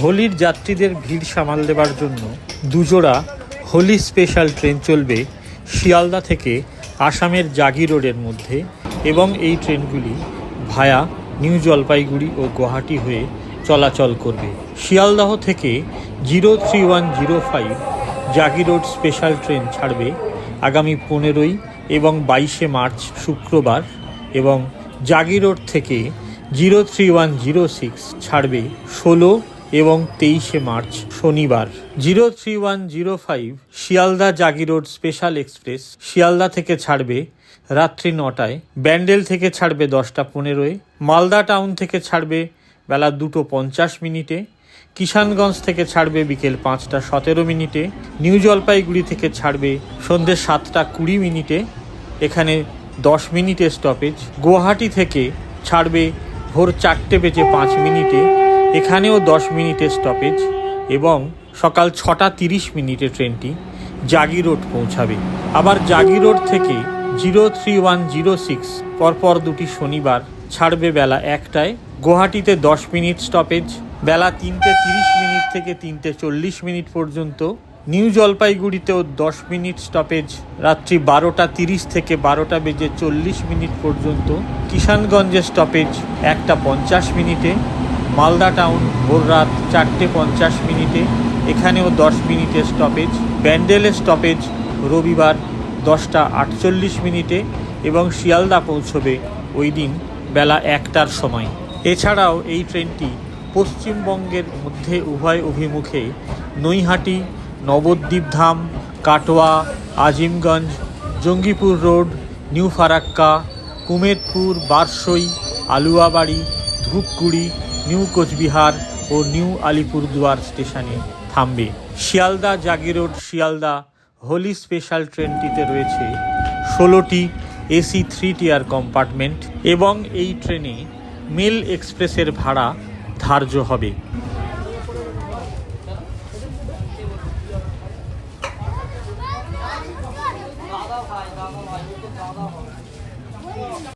হোলির যাত্রীদের ভিড় সামাল দেবার জন্য দুজোড়া হোলি স্পেশাল ট্রেন চলবে শিয়ালদা থেকে আসামের জাগি রোডের মধ্যে এবং এই ট্রেনগুলি ভায়া নিউ জলপাইগুড়ি ও গুয়াহাটি হয়ে চলাচল করবে। শিয়ালদাহ থেকে zero three one zero five Jagi road special train ছাড়বে আগামী পনেরোই এবং বাইশে মার্চ শুক্রবার এবং জাগি রোড থেকে zero three one zero six ছাড়বে ষোলো এবং তেইশে মার্চ, শনিবার। Zero three one zero five Sealdah Jagi road special express Sealdah থেকে ছাড়বে রাত্রি নটায়, ব্যান্ডেল থেকে ছাড়বে দশটা পনেরোয়, মালদা টাউন থেকে ছাড়বে বেলা দুটো পঞ্চাশ মিনিটে, কিষানগঞ্জ থেকে ছাড়বে বিকেল পাঁচটা সতেরো মিনিটে, নিউ জলপাইগুড়ি থেকে ছাড়বে সন্ধ্যে সাতটা কুড়ি মিনিটে, এখানে দশ মিনিটে স্টপেজ গুয়াহাটি থেকে ছাড়বে ভোর চারটে বেজে পাঁচ মিনিটে এখানেও দশ মিনিটের স্টপেজ এবং সকাল ছটা তিরিশ মিনিটে ট্রেনটি জাগি রোড পৌঁছাবে। আবার জাগি রোড থেকে zero three one zero six পরপর দুটি শনিবার ছাড়বে বেলা একটায়। গুয়াহাটিতে দশ মিনিট স্টপেজ বেলা তিনটে তিরিশ মিনিট থেকে তিনটে চল্লিশ মিনিট পর্যন্ত। নিউ জলপাইগুড়িতেও দশ মিনিট স্টপেজ রাত্রি বারোটা তিরিশ থেকে বারোটা বেজে চল্লিশ মিনিট পর্যন্ত। কিষানগঞ্জে স্টপেজ একটা পঞ্চাশ মিনিটে। মালদা টাউন, ভোর রাত চারটে পঞ্চাশ মিনিটে, এখানেও দশ মিনিটের স্টপেজ ব্যান্ডেলের স্টপেজ রবিবার দশটা আটচল্লিশ মিনিটে এবং শিয়ালদা পৌঁছবে ওই দিন বেলা একটার সময়। এছাড়াও এই ট্রেনটি পশ্চিমবঙ্গের মধ্যে উভয় অভিমুখে Naihati, Nabadwip Dham, Katwa, Azimganj, Jangipur road, new Farakka, Kumedpur, Barsoi, Aluabari, Dhupguri new Cooch Behar ও নিউ আলিপুরদুয়ার স্টেশনে থামবে। শিয়ালদা জাগিরোড শিয়ালদা হোলি স্পেশাল ট্রেনটিতে রয়েছে ষোলোটি এসি থ্রি টিয়ার কম্পার্টমেন্ট এবং এই ট্রেনে মেল এক্সপ্রেসের ভাড়া ধার্য হবে।